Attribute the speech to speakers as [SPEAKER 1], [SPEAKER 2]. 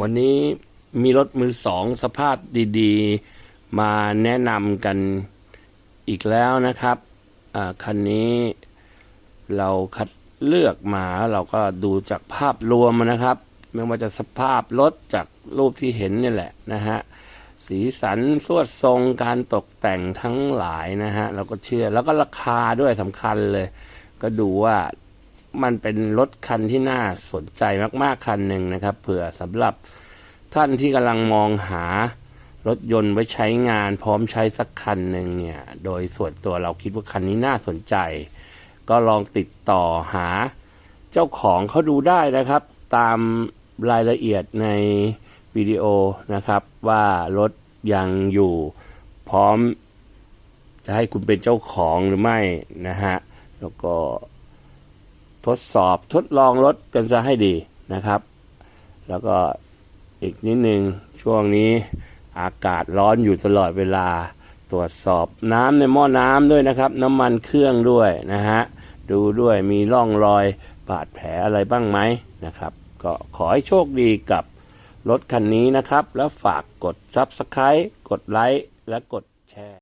[SPEAKER 1] วันนี้มีรถมือสองสภาพดีๆ มาแนะนำกันอีกแล้วนะครับคันนี้เราคัดเลือกมาแล้วเราก็ดูจากภาพรวมนะครับ ไม่ว่าจะสภาพรถจากรูปที่เห็นนี่แหละนะฮะสีสันสวดทรงการตกแต่งทั้งหลายนะฮะเราก็เชื่อแล้วก็ราคาด้วยสำคัญเลย ก็ดูว่า มันเป็นรถคันที่น่าสนใจมากๆคันหนึ่งนะครับ เผื่อสำหรับท่านที่กำลังมองหารถยนต์ไว้ใช้งานพร้อมใช้สักคันหนึ่งเนี่ย โดยส่วนตัวเราคิดว่าคันนี้น่าสนใจ ก็ลองติดต่อหาเจ้าของเขาดูได้นะครับ ตามรายละเอียดในวิดีโอนะครับ ว่ารถยังอยู่พร้อมจะให้คุณเป็นเจ้าของหรือไม่นะฮะ แล้วก็ ทดสอบทดลองรถกันซะให้ดีนะครับ แล้วก็อีกนิดนึงช่วงนี้อากาศร้อนอยู่ตลอดเวลาตรวจสอบน้ำในหม้อน้ำด้วยนะครับ น้ำมันเครื่องด้วยนะฮะดูด้วยมีร่องรอยบาดแผลอะไรบ้างไหมนะครับ ก็ขอให้โชคดีกับรถคันนี้นะครับ แล้วฝากกด Subscribe กดไลค์และกดแชร์